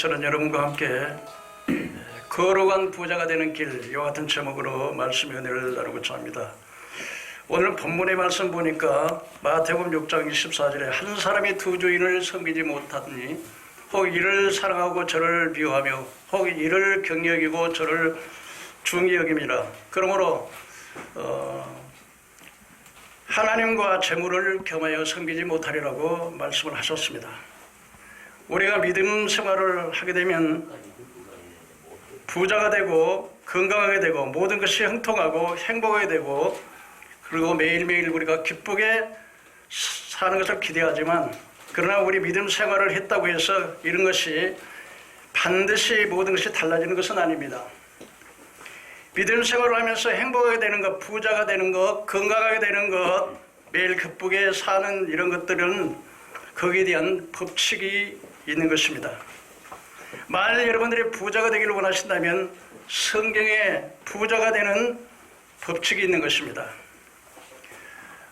저는 여러분과 함께 거룩한 부자가 되는 길 이와 같은 제목으로 말씀 은혜를 나누고자 합니다. 오늘 본문의 말씀 보니까 마태복음 6장 24절에 한 사람이 두 주인을 섬기지 못하니 혹 이를 사랑하고 저를 비호하며 혹 이를 경여기고 저를 중히 여김이라. 그러므로 어, 하나님과 재물을 겸하여 섬기지 못하리라고 말씀을 하셨습니다. 우리가 믿음 생활을 하게 되면 부자가 되고 건강하게 되고 모든 것이 형통하고 행복하게 되고 그리고 매일매일 우리가 기쁘게 사는 것을 기대하지만 그러나 우리 믿음 생활을 했다고 해서 이런 것이 반드시 모든 것이 달라지는 것은 아닙니다. 믿음 생활을 하면서 행복하게 되는 것, 부자가 되는 것, 건강하게 되는 것, 매일 기쁘게 사는 이런 것들은 거기에 대한 법칙이 있는 것입니다. 만일 여러분들이 부자가 되기를 원하신다면 성경에 부자가 되는 법칙이 있는 것입니다.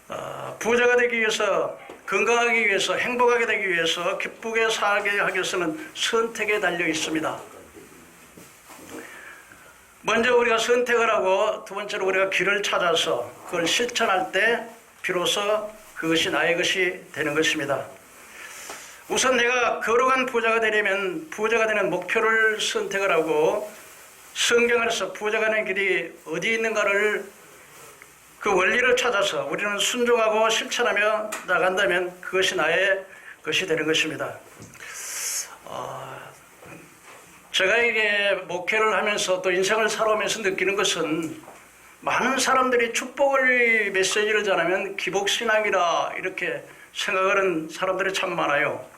아, 부자가 되기 위해서 건강하기 위해서 행복하게 되기 위해서 기쁘게 살게 하기 위해서는 선택에 달려 있습니다. 먼저 우리가 선택을 하고 두 번째로 우리가 길을 찾아서 그걸 실천할 때 비로소 그것이 나의 것이 되는 것입니다. 우선 내가 거룩한 부자가 되려면 부자가 되는 목표를 선택을 하고 성경에서 부자가 되는 길이 어디 있는가를 그 원리를 찾아서 우리는 순종하고 실천하며 나간다면 그것이 나의 것이 되는 것입니다. 어, 제가 이게 목회를 하면서 또 인생을 살아오면서 느끼는 것은 많은 사람들이 축복을 메시지를 전하면 기복신앙이라 이렇게 생각하는 사람들이 참 많아요.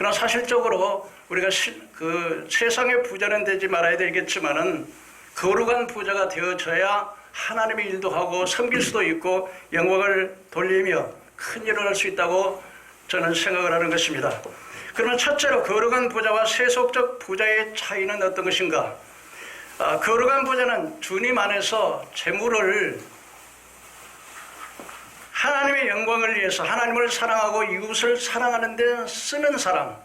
그러나 사실적으로 우리가 시, 그 세상의 부자는 되지 말아야 되겠지만은 거룩한 부자가 되어져야 하나님의 일도 하고 섬길 수도 있고 영광을 돌리며 큰 일을 할 수 있다고 저는 생각을 하는 것입니다. 그러면 첫째로 거룩한 부자와 세속적 부자의 차이는 어떤 것인가? 아, 거룩한 부자는 주님 안에서 재물을 하나님의 영광을 위해서 하나님을 사랑하고 이웃을 사랑하는 데 쓰는 사람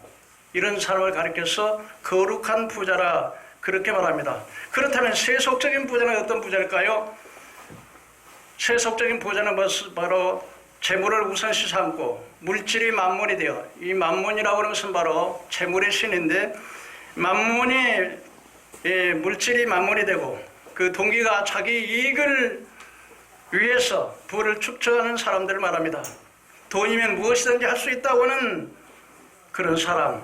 이런 사람을 가리켜서 거룩한 부자라 그렇게 말합니다. 그렇다면 세속적인 부자는 어떤 부자일까요? 세속적인 부자는 바로 재물을 우선시 삼고 물질이 만문이 되어 이 만문이라고 하는 것은 바로 재물의 신인데 만문이 예, 물질이 만문이 되고 그 동기가 자기 이익을 위해서 부를 축적하는 사람들을 말합니다. 돈이면 무엇이든지 할 수 있다고는 그런 사람.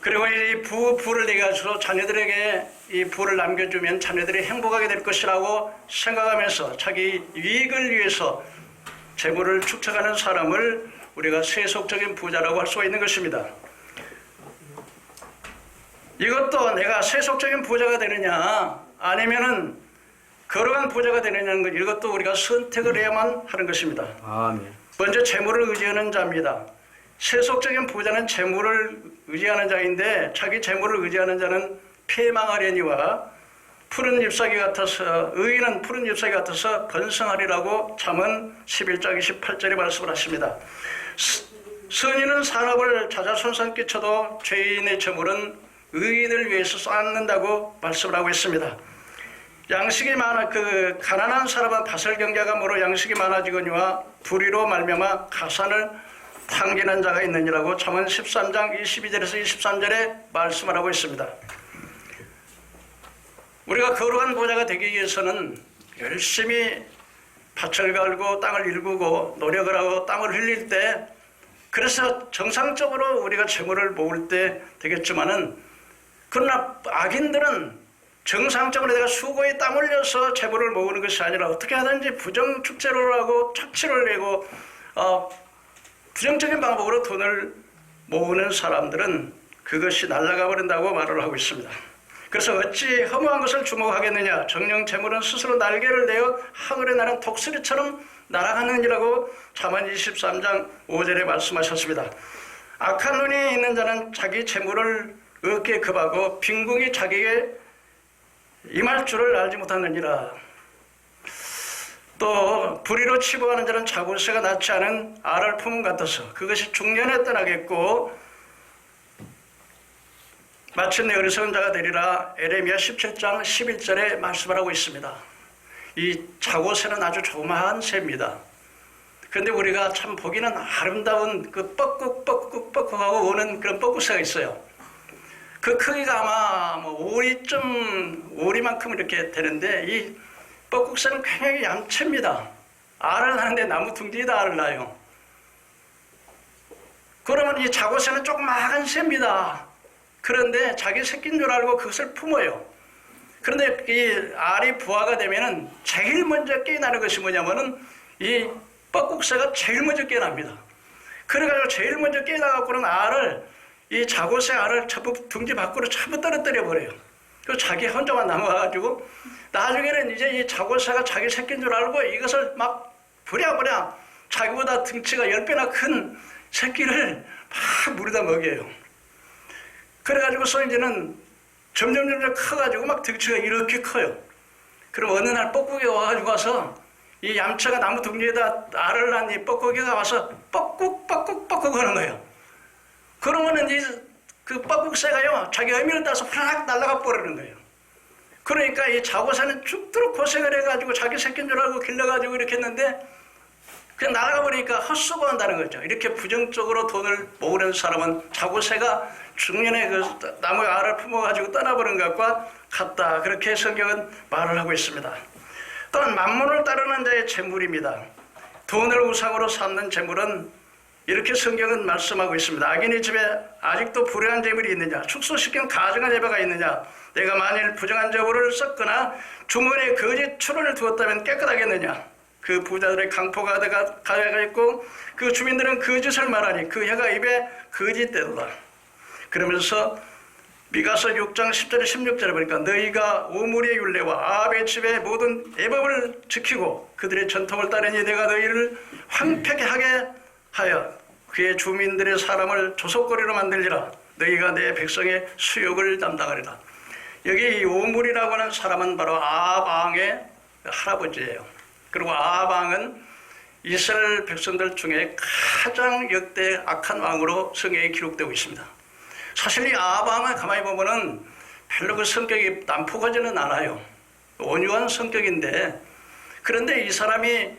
그리고 이 부, 부를 내가지고 자녀들에게 이 부를 남겨주면 자녀들이 행복하게 될 것이라고 생각하면서 자기 이익을 위해서 재물을 축적하는 사람을 우리가 세속적인 부자라고 할 수가 있는 것입니다. 이것도 내가 세속적인 부자가 되느냐 아니면은 거룩한 부자가 되느냐는 것 이것도 우리가 선택을 해야만 하는 것입니다. 아멘. 먼저 재물을 의지하는 자입니다. 세속적인 부자는 재물을 의지하는 자인데 자기 재물을 의지하는 자는 폐망하려니와 푸른 잎사귀 같아서 의인은 푸른 잎사귀 같아서 번성하리라고 잠언 11장 28절에 말씀을 하십니다. 스- 선인은 산업을 자자손손 끼쳐도 죄인의 재물은 의인을 위해서 쌓는다고 말씀을 하고 있습니다. 양식이 많아 그 가난한 사람은 밭을 경계가 모로 양식이 많아지거니와 불의로 말미암아 가산을 탕기는 자가 있느니라고 잠언 13장 22절에서 23절에 말씀을 하고 있습니다. 우리가 거룩한 보좌가 되기 위해서는 열심히 밭을 갈고 땅을 일구고 노력을 하고 땅을 흘릴 때 그래서 정상적으로 우리가 재물을 모을 때 되겠지만은 그러나 악인들은 정상적으로 내가 수고에 땀 흘려서 재물을 모으는 것이 아니라 어떻게 하든지 부정 축제를 하고 착취를 내고 어, 부정적인 방법으로 돈을 모으는 사람들은 그것이 날아가 버린다고 말을 하고 있습니다. 그래서 어찌 허무한 것을 주목하겠느냐? 정령 재물은 스스로 날개를 내어 하늘에 나는 독수리처럼 날아가느니라고 잠언 23장 5절에 말씀하셨습니다. 악한 눈이 있는 자는 자기 재물을 얻기에 급하고 빈궁이 자기에게 임할 줄을 알지 못하느니라. 또 불의로 치부하는 자는 자고새가 낳지 않은 알을 품은 같아서 그것이 중년에 떠나겠고 마침내 어리석은 자가 되리라 에레미야 17장 11절에 말씀을 하고 있습니다. 이 자고새는 아주 조그마한 새입니다. 그런데 우리가 참 보기는 아름다운 그 뻐꾹 뻐꾹 뻐꾹하고 오는 그런 뻐꾹새가 있어요. 그 크기가 아마 뭐 오리쯤 오리만큼 이렇게 되는데 이 뻐꾹새는 굉장히 얌체입니다. 알을 낳는데 나무 둥지에다 알을 낳아요. 그러면 이 자고새는 조그마한 새입니다. 그런데 자기 새끼인 줄 알고 그것을 품어요. 그런데 이 알이 부화가 되면은 제일 먼저 깨어나는 것이 뭐냐면은 이 뻐꾹새가 제일 먼저 깨어납니다. 그래가지고 제일 먼저 깨어나갖고는 알을 이 자고새 알을 전부 둥지 밖으로 전부 떨어뜨려 버려요. 그 자기 혼자만 남아가지고 나중에는 이제 이 자고새가 자기 새끼인 줄 알고 이것을 막 부랴부랴 자기보다 등치가 열 배나 큰 새끼를 막 물에다 먹여요. 그래가지고서 이제는 점점 점점 커가지고 막 등치가 이렇게 커요. 그럼 어느 날 뻐꾸기가 와가지고 와서 이 얌체가 나무 둥지에다 알을 낳은 이 뻐꾸기가 와서 뻐꾹 뻐꾹 뻐꾹 하는 거예요. 그러면은 이그 뻐꾹새가요 자기 의미를 따서 팍 날아가 버리는 거예요. 그러니까 이 자고사는 죽도록 고생을 해가지고 자기 새끼인 줄 알고 길러가지고 이렇게 했는데 그냥 날아가 버리니까 헛수고한다는 거죠. 이렇게 부정적으로 돈을 모으는 사람은 자고새가 중년에 그 나무 알을 품어가지고 떠나버린 것과 같다. 그렇게 성경은 말을 하고 있습니다. 또한 만문을 따르는 자의 재물입니다. 돈을 우상으로 삼는 재물은 이렇게 성경은 말씀하고 있습니다. 악인의 집에 아직도 불행한 재물이 있느냐? 축소시킨 가증한 예배가 있느냐? 내가 만일 부정한 재물을 썼거나 주머니에 거짓 출원을 두었다면 깨끗하겠느냐? 그 부자들의 강포가 가가 있고 그 주민들은 거짓을 말하니 그 혀가 입에 거짓대도다. 그러면서 미가서 6장 10절에 16절에 보니까 너희가 오물의 율례와 아합의 집의 모든 예법을 지키고 그들의 전통을 따르니 내가 너희를 황폐하게 하게 하여 그의 주민들의 사람을 조속거리로 만들리라. 너희가 내 백성의 수욕을 담당하리라. 여기 이 오물이라고 하는 사람은 바로 아방의 할아버지예요. 그리고 아방은 이스라엘 백성들 중에 가장 역대 악한 왕으로 성경에 기록되고 있습니다. 사실 이 아방을 가만히 보면은 별로 그 성격이 난폭하지는 않아요. 온유한 성격인데 그런데 이 사람이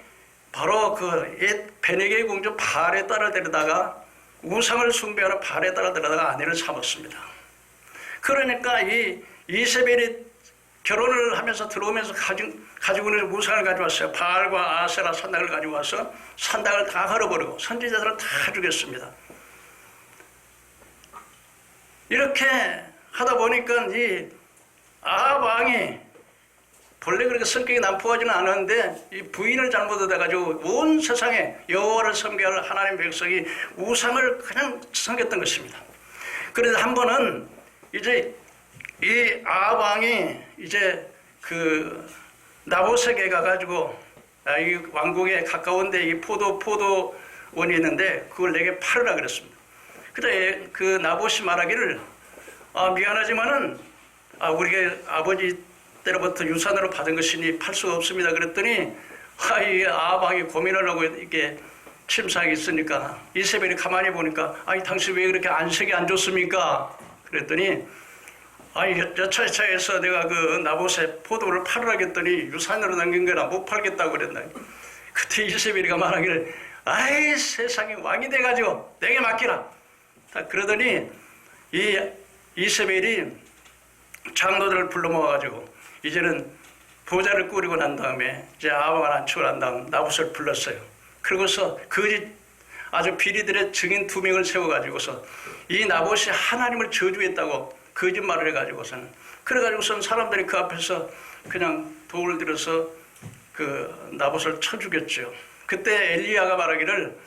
바로 그옛 베네게 공주 발에 따라 데려다가 우상을 숭배하는 발에 따라 데려다가 아내를 삼았습니다. 그러니까 이 이세벨이 결혼을 하면서 들어오면서 가지고, 가지고 있는 우상을 가져왔어요. 바알과 아세라 산당을 가지고 와서 산당을 다 걸어버리고 선지자들을 다 죽였습니다. 이렇게 하다 보니까 이 아왕이 본래 그렇게 성격이 난폭하지는 않았는데 이 부인을 잘못하다 가지고 온 세상에 여호와를 섬겨할 하나님 백성이 우상을 그냥 섬겼던 것입니다. 그래서 한 번은 이제 이 아왕이 이제 그 나보색에 가가지고 아, 이 왕국에 가까운데 이 포도 포도원이 있는데 그걸 내게 팔으라 그랬습니다. 그때 그 나봇이 말하기를 아, 미안하지만은 아, 우리가 아버지 때로부터 유산으로 받은 것이니 팔 수가 없습니다. 그랬더니 아, 이 아방이 고민을 하고 이게 침상이 있으니까 이세벨이 가만히 보니까 아니 당신 왜 그렇게 안색이 안 좋습니까? 그랬더니 아니 여차여차해서 내가 그 나봇의 포도를 팔으라 했더니 유산으로 남긴 거라 못 팔겠다고 그랬나 그때 이세벨이가 말하기를 아이 세상에 왕이 돼가지고 내게 맡기라 다 그러더니 이 이세벨이 장로들을 불러 모아가지고 이제는 보좌를 꾸리고 난 다음에 이제 아방을 안치고 난 다음 나봇을 불렀어요. 그러고서 그 아주 비리들의 증인 두 명을 세워가지고서 이 나봇이 하나님을 저주했다고 거짓말을 해가지고서는 그래가지고선 사람들이 그 앞에서 그냥 돌을 들어서 그 나봇을 쳐 죽였죠. 그때 엘리야가 말하기를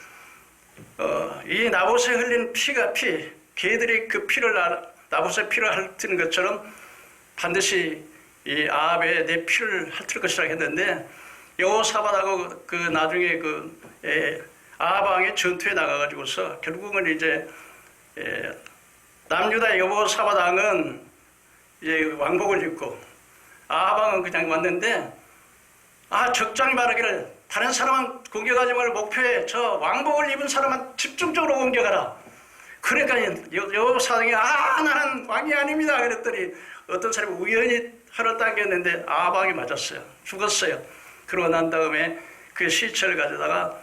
어, 이 나봇에 흘린 피가 피, 개들이 그 피를 나봇의 피를 핥는 것처럼 반드시 이 아합의 내 피를 핥을 것이라고 했는데 여호사밧하고 그 나중에 그 예, 아합왕의 전투에 나가가지고서 결국은 이제 예, 남유다 여호사밧 왕은 이제 왕복을 입고 아합왕은 그냥 왔는데 아 적장이 말하기를 다른 사람은 공격하지 말고 목표에 저 왕복을 입은 사람은 집중적으로 공격하라. 그러니까 여, 여 사장이 아 나는 왕이 아닙니다 그랬더니 어떤 사람이 우연히 하러 당겼는데 아방이 맞았어요. 죽었어요. 그러고 난 다음에 그 시체를 가져다가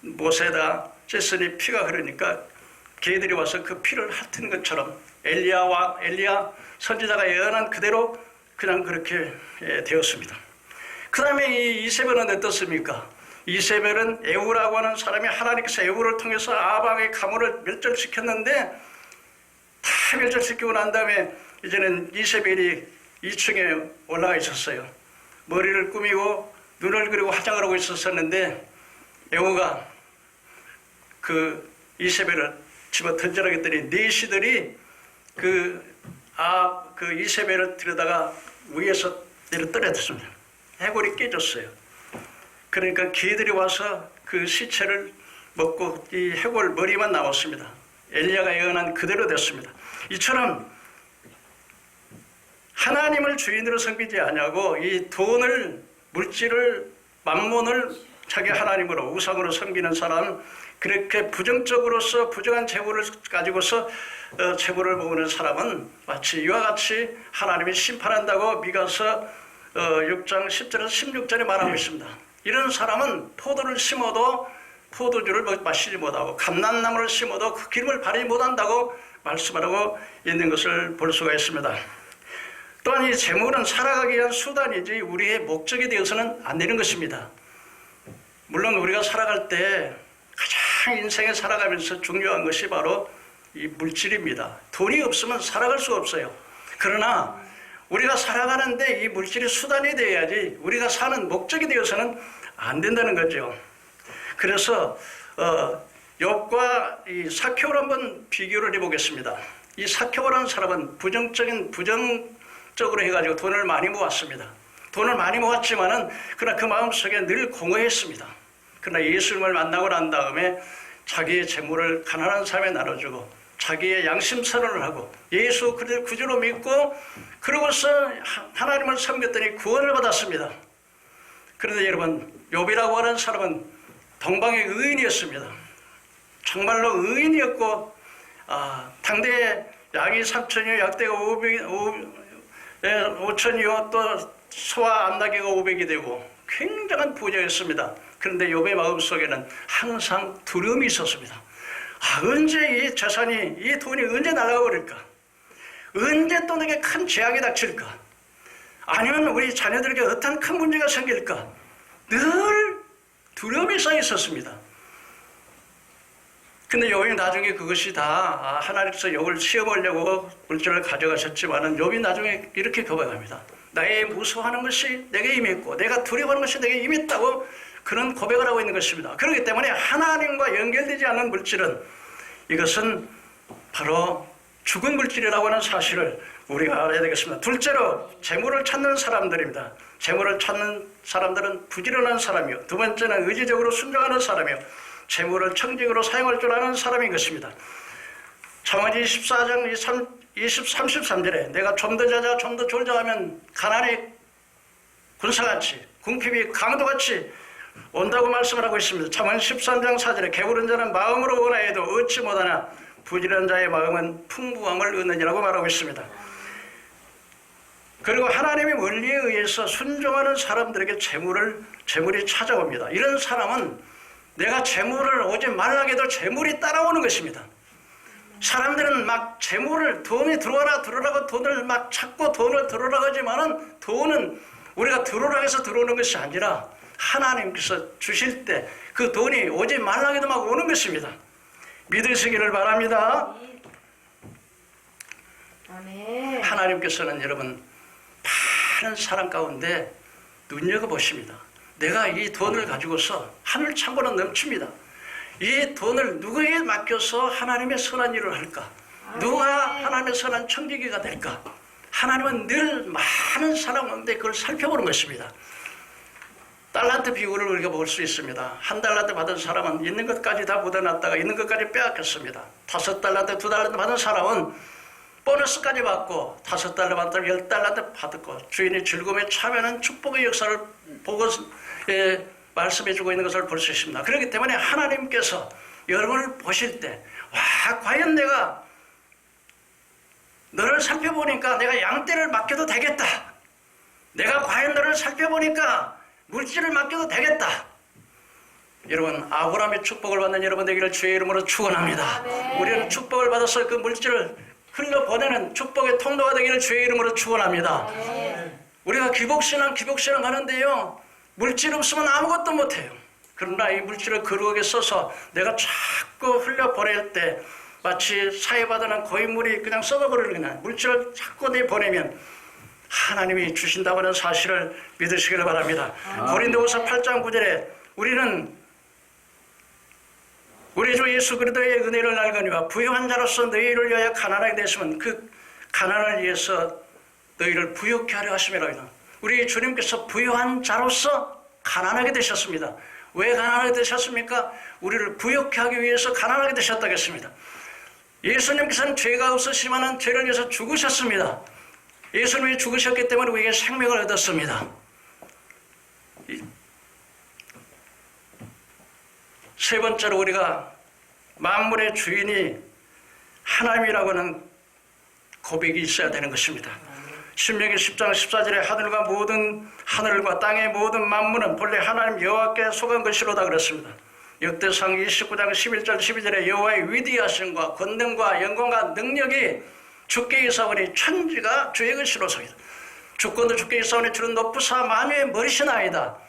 못에다 쬐으니 피가 흐르니까 개들이 와서 그 피를 핥은 것처럼 엘리야와 엘리야 선지자가 예언한 그대로 그냥 그렇게 예, 되었습니다. 그 다음에 이 이세벨은 어떻습니까? 이세벨은 에우라고 하는 사람이 하나님께서 에우를 통해서 아방의 가문을 멸절시켰는데 다 멸절시키고 난 다음에 이제는 이세벨이 2층에 올라가 있었어요. 머리를 꾸미고 눈을 그리고 화장을 하고 있었었는데 에우가 그 이세벨을 집어 던져라 했더니 내시들이 그, 아, 그 이세벨을 들여다가 위에서 내려 떨어졌습니다. 해골이 깨졌어요. 그러니까 개들이 와서 그 시체를 먹고 이 해골 머리만 남았습니다. 엘리야가 예언한 그대로 됐습니다. 이처럼 하나님을 주인으로 섬기지 아니하고 이 돈을 물질을 만몬을 자기 하나님으로 우상으로 섬기는 사람 그렇게 부정적으로서 부정한 재물을 가지고서 어, 재물을 모으는 사람은 마치 이와 같이 하나님이 심판한다고 미가서 어, 6장 10절에서 16절에 말하고 있습니다. 이런 사람은 포도를 심어도 포도주를 마시지 못하고 감난나무를 심어도 그 기름을 발휘 못한다고 말씀하고 있는 것을 볼 수가 있습니다. 또한 이 재물은 살아가기 위한 수단이지 우리의 목적이 되어서는 안 되는 것입니다. 물론 우리가 살아갈 때 가장 인생에 살아가면서 중요한 것이 바로 이 물질입니다. 돈이 없으면 살아갈 수가 없어요. 그러나 우리가 살아가는데 이 물질이 수단이 되어야지 우리가 사는 목적이 되어서는 안 된다는 거죠. 그래서 어, 욥과 이 사케오를 한번 비교를 해보겠습니다. 이 사케오라는 사람은 부정적인 부정 적으로 해가지고 돈을 많이 모았습니다. 돈을 많이 모았지만은 그러나 그 마음 속에 늘 공허했습니다. 그러나 예수님을 만나고 난 다음에 자기의 재물을 가난한 사람에 나눠주고 자기의 양심 선언을 하고 예수 그를 구주로 믿고 그러고서 하나님을 섬겼더니 구원을 받았습니다. 그런데 여러분 욥이라고 하는 사람은 동방의 의인이었습니다. 정말로 의인이었고 아, 당대에 양이 3천이요 약대가 5천이요 또 소와 안나귀가 500이 되고 굉장한 부자였습니다. 그런데 욥의 마음속에는 항상 두려움이 있었습니다. 아, 언제 이 재산이, 이 돈이 언제 날아가 버릴까? 언제 또 내게 큰 재앙이 닥칠까? 아니면 우리 자녀들에게 어떤 큰 문제가 생길까? 늘 두려움이 쌓여 있었습니다. 근데 욥이 나중에 그것이 다 아, 하나님께서 욥을 시험하려고 물질을 가져가셨지만은 욥이 나중에 이렇게 고백합니다. 나의 무서워하는 것이 내게 임했고 내가 두려워하는 것이 내게 임했다고 그런 고백을 하고 있는 것입니다. 그렇기 때문에 하나님과 연결되지 않는 물질은 이것은 바로 죽은 물질이라고 하는 사실을 우리가 알아야 되겠습니다. 둘째로 재물을 찾는 사람들입니다. 재물을 찾는 사람들은 부지런한 사람이요. 두 번째는 의지적으로 순종하는 사람이요. 재물을 청직으로 사용할 줄 아는 사람인 것입니다. 창세기 14장 23, 20, 33절에 내가 좀 더 자자 좀 더 졸자 하면 가난의 군사같이 궁핍이 강도같이 온다고 말씀을 하고 있습니다. 창원 13장 4절에 게으른 자는 마음으로 원하여도 얻지 못하나 부지런한 자의 마음은 풍부함을 얻느니라고 말하고 있습니다. 그리고 하나님의 원리에 의해서 순종하는 사람들에게 재물을 재물이 찾아옵니다. 이런 사람은 내가 재물을 오지 말라게도 재물이 따라오는 것입니다. 사람들은 막 재물을 돈이 들어와라 들어라고 돈을 막 찾고 돈을 들어라 하지만은 돈은 우리가 들어라 해서 들어오는 것이 아니라 하나님께서 주실 때 그 돈이 오지 말라게도 막 오는 것입니다. 믿으시기를 바랍니다. 하나님께서는 여러분 많은 사람 가운데 눈여겨 보십니다. 내가 이 돈을 가지고서 하늘 창고는 넘칩니다. 이 돈을 누구에게 맡겨서 하나님의 선한 일을 할까? 누가 하나님의 선한 청지기가 될까? 하나님은 늘 많은 사람 가운데 그걸 살펴보는 것입니다. 달란트 비율을 우리가 볼 수 있습니다. 한 달란트 받은 사람은 있는 것까지 다 묻어놨다가 있는 것까지 빼앗겼습니다. 다섯 달란트, 두 달란트 받은 사람은 보너스까지 받고 다섯 달러 받았다면 열 달러도 받았고 주인이 즐거움에 참여하는 축복의 역사를 보고 에 말씀해주고 있는 것을 볼 수 있습니다. 그렇기 때문에 하나님께서 여러분을 보실 때, 와, 과연 내가 너를 살펴보니까 내가 양떼를 맡겨도 되겠다. 내가 과연 너를 살펴보니까 물질을 맡겨도 되겠다. 여러분 아브라함의 축복을 받는 여러분 되기를 주의 이름으로 축원합니다. 아멘. 우리는 축복을 받아서 그 물질을 흘려 보내는 축복의 통로가 되기를 주의 이름으로 축원합니다. 우리가 기복신앙 기복신앙 하는데요. 물질 없으면 아무것도 못해요. 그러나 이 물질을 거룩하게 써서 내가 자꾸 흘려보낼 때 마치 사회받아는 고인물이 그냥 썩어버리는 물질을 자꾸 내보내면 하나님이 주신다고 하는 사실을 믿으시기를 바랍니다. 고린도후서 8장 9절에 우리는 우리 주 예수 그리스도의 은혜를 알거니와 부유한 자로서 너희를 위하여 가난하게 되시면 그 가난을 위해서 너희를 부유케 하려 하심이라 우리 주님께서 부유한 자로서 가난하게 되셨습니다. 왜 가난하게 되셨습니까? 우리를 부유케 하기 위해서 가난하게 되셨다겠습니다. 예수님께서는 죄가 없으시만은 죄를 위해서 죽으셨습니다. 예수님이 죽으셨기 때문에 우리에게 생명을 얻었습니다. 이- 세 번째로 우리가 만물의 주인이 하나님이라고 하는 고백이 있어야 되는 것입니다. 신명기 10장 14절에 하늘과 모든 하늘과 땅의 모든 만물은 본래 하나님 여호와께 속한 것이로다 그랬습니다. 역대상 29장 11절 12절에 여호와의 위대하심과 권능과 영광과 능력이 주께 있사오니 천지가 주의 것이로소이다. 주권도 주께 있사오니 주는 높으사 만유의 머리시나이다.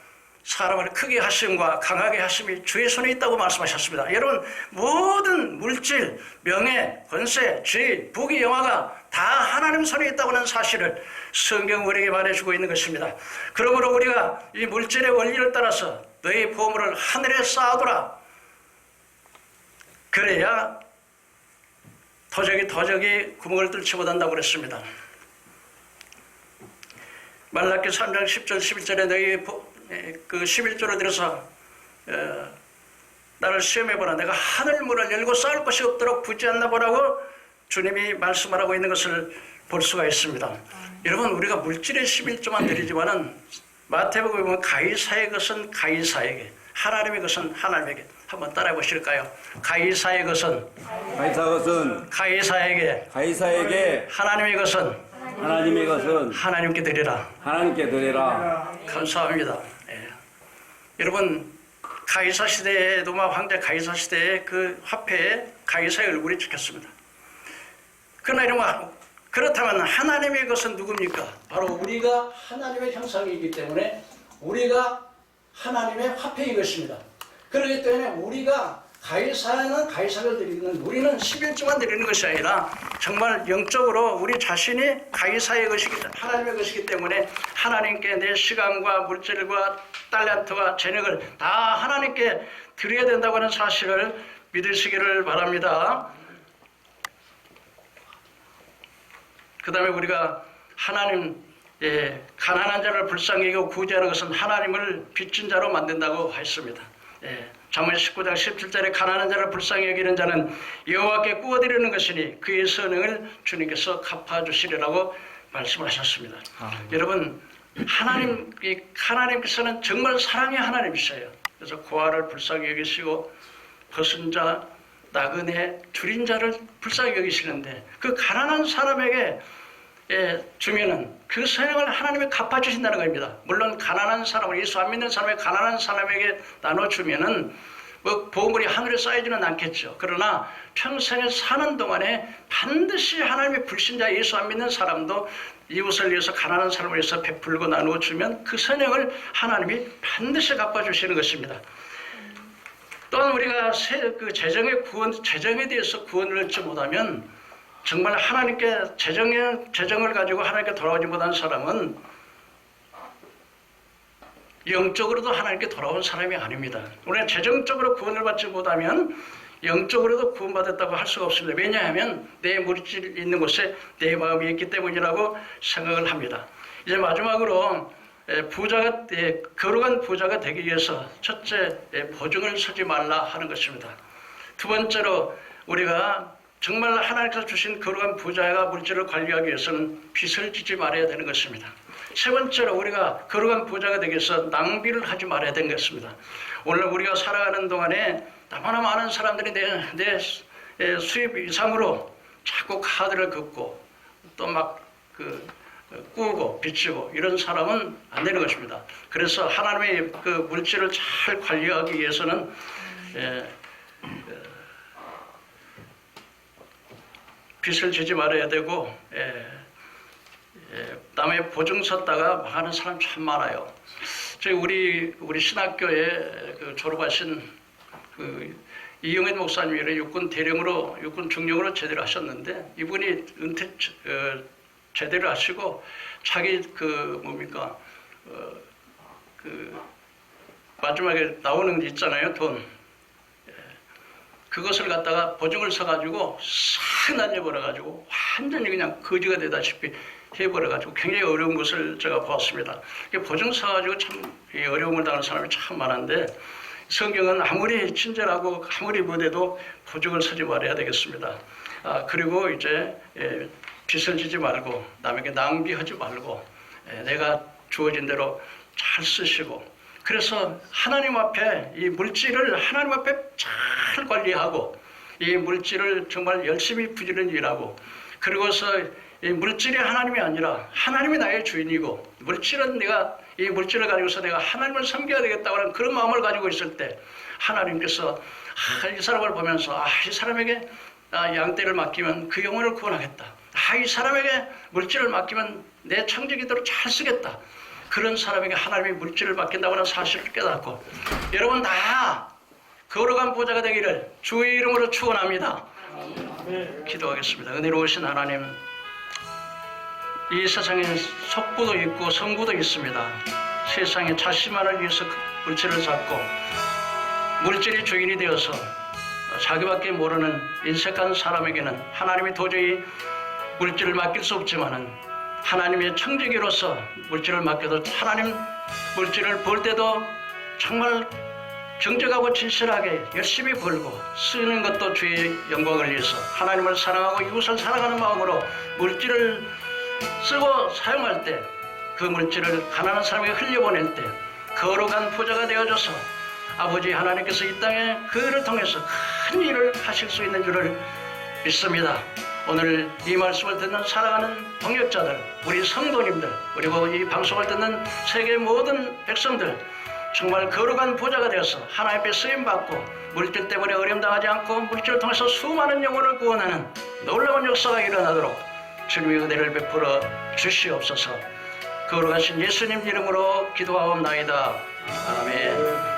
사람을 크게 하심과 강하게 하심이 주의 손에 있다고 말씀하셨습니다. 여러분 모든 물질, 명예, 권세, 지위, 부귀, 영화가 다 하나님 손에 있다고 하는 사실을 성경 우리에게 말해주고 있는 것입니다. 그러므로 우리가 이 물질의 원리를 따라서 너희 보물을 하늘에 쌓아두라. 그래야 도적이 도적이 구멍을 뚫지 못한다고 그랬습니다. 말라기 3장 10절 11절에 너희 그 11절로 들어서 어, 나를 시험해보라 내가 하늘문을 열고 쌓을 것이 없도록 부지 않나 보라고 주님이 말씀하라고 있는 것을 볼 수가 있습니다. 여러분 우리가 물질의 11조만 드리지만은 마태복음에 보면 가이사의 것은 가이사에게 하나님의 것은 하나님에게 한번 따라해 보실까요? 가이사의 것은 가이사 것은 가이사에게 가이사에게 하나님의 것은 하나님의 것은 하나님께 드리라. 하나님께 드리라. 감사합니다. 예. 여러분 가이사 시대에 로마 황제 가이사 시대에 그 화폐에 가이사의 얼굴이 찍혔습니다. 그러나 이런 그렇다면 하나님의 것은 누굽니까? 바로 우리가 하나님의 형상이기 때문에 우리가 하나님의 화폐인 것입니다. 그렇기 때문에 우리가 가이사는 가이사를 드리는 우리는 11조만 드리는 것이 아니라 정말 영적으로 우리 자신이 가이사의 것이기 하나님의 것이기 때문에 하나님께 내 시간과 물질과 달란트와 재능을 다 하나님께 드려야 된다고 하는 사실을 믿으시기를 바랍니다. 그 다음에 우리가 하나님, 예, 가난한 자를 불쌍히 여기고 구제하는 것은 하나님을 빚진 자로 만든다고 했습니다. 예, 잠언 19장 17절에 가난한 자를 불쌍히 여기는 자는 여호와께 구워드리는 것이니 그의 선행을 주님께서 갚아주시리라고 말씀하셨습니다. 여러분 하나님, 이 하나님께서는 정말 사랑의 하나님이셔요. 그래서 고아를 불쌍히 여기시고 벗은 자, 나그네, 줄인 자를 불쌍히 여기시는데 그 가난한 사람에게 예, 주면은 그 선행을 하나님이 갚아주신다는 겁니다. 물론 가난한 사람을 예수 안 믿는 사람에게 가난한 사람에게 나눠주면은 뭐 보물이 하늘에 쌓이지는 않겠죠. 그러나 평생에 사는 동안에 반드시 하나님의 불신자 예수 안 믿는 사람도 이웃을 위해서 가난한 사람을 위해서 베풀고 나누어 주면 그 선행을 하나님이 반드시 갚아주시는 것입니다. 또한 우리가 세- 그 재정의 구원, 재정에 대해서 구원을 얻지 못하면 정말 하나님께 재정의 재정을 가지고 하나님께 돌아오지 못한 사람은 영적으로도 하나님께 돌아온 사람이 아닙니다. 우리가 재정적으로 구원을 받지 못하면 영적으로도 구원받았다고 할 수가 없습니다. 왜냐하면 내 물질 있는 곳에 내 마음이 있기 때문이라고 생각을 합니다. 이제 마지막으로 에, 부자가 에, 거룩한 부자가 되기 위해서 첫째 에, 보증을 서지 말라 하는 것입니다. 두 번째로 우리가 정말 하나님께서 주신 거룩한 부자가 물질을 관리하기 위해서는 빚을 지지 말아야 되는 것입니다. 세 번째로 우리가 거룩한 부자가 되기 위해서 낭비를 하지 말아야 되는 것입니다. 오늘 우리가 살아가는 동안에 너무나 많은 사람들이 내, 내 에, 수입 이상으로 자꾸 카드를 긋고 또 막그 꾸고 비치고 이런 사람은 안 되는 것입니다. 그래서 하나님의 그 물질을 잘 관리하기 위해서는 에, 빚을 지지 말아야 되고 예, 예, 남의 보증 섰다가 망하는 사람 참 많아요. 저희 우리 우리 신학교에 그 졸업하신 그 이영현 목사님이 육군 대령으로 육군 중령으로 제대를 하셨는데 이분이 은퇴 어, 제대를 하시고 자기 그 뭡니까 어, 그 마지막에 나오는 게 있잖아요 돈 그것을 갖다가 보증을 서가지고 싹 날려버려가지고 완전히 그냥 거지가 되다시피 해버려가지고 굉장히 어려운 것을 제가 보았습니다. 보증 서가지고 참이 어려움을 당하는 사람이 참 많은데 성경은 아무리 친절하고 아무리 못해도 보증을 서지 말아야 되겠습니다. 아, 그리고 이제 예, 빚을 지지 말고 남에게 낭비하지 말고 예, 내가 주어진 대로 잘 쓰시고 그래서 하나님 앞에 이 물질을 하나님 앞에 잘 관리하고 이 물질을 정말 열심히 부지런히 일하고 그리고서 이 물질이 하나님이 아니라 하나님이 나의 주인이고 물질은 내가 이 물질을 가지고서 내가 하나님을 섬겨야 되겠다는 그런 마음을 가지고 있을 때 하나님께서 아, 이 사람을 보면서 아, 이 사람에게 아, 양떼를 맡기면 그 영혼을 구원하겠다. 아, 이 사람에게 물질을 맡기면 내 청지기대로 잘 쓰겠다. 그런 사람에게 하나님이 물질을 맡긴다고 하는 사실을 깨닫고 여러분 다 거룩한 보좌가 되기를 주의 이름으로 축원합니다. 기도하겠습니다. 은혜로우신 하나님 이 세상에 속부도 있고 성부도 있습니다. 세상에 자신만을 위해서 그 물질을 잡고 물질이 주인이 되어서 자기밖에 모르는 인색한 사람에게는 하나님이 도저히 물질을 맡길 수 없지만은 하나님의 청지기로서 물질을 맡겨도 하나님 물질을 벌 때도 정말 정직하고 진실하게 열심히 벌고 쓰는 것도 주의 영광을 위해서 하나님을 사랑하고 이웃을 사랑하는 마음으로 물질을 쓰고 사용할 때 그 물질을 가난한 사람에게 흘려보낼 때 거룩한 부자가 되어져서 아버지 하나님께서 이 땅에 그를 통해서 큰 일을 하실 수 있는 줄을 믿습니다. 오늘 이 말씀을 듣는 사랑하는 동역자들, 우리 성도님들, 그리고 이 방송을 듣는 세계 모든 백성들 정말 거룩한 보좌가 되어서 하나님 앞에 쓰임받고 물질 때문에 어려움당하지 않고 물질을 통해서 수많은 영혼을 구원하는 놀라운 역사가 일어나도록 주님의 은혜를 베풀어 주시옵소서 거룩하신 예수님 이름으로 기도하옵나이다. 아멘.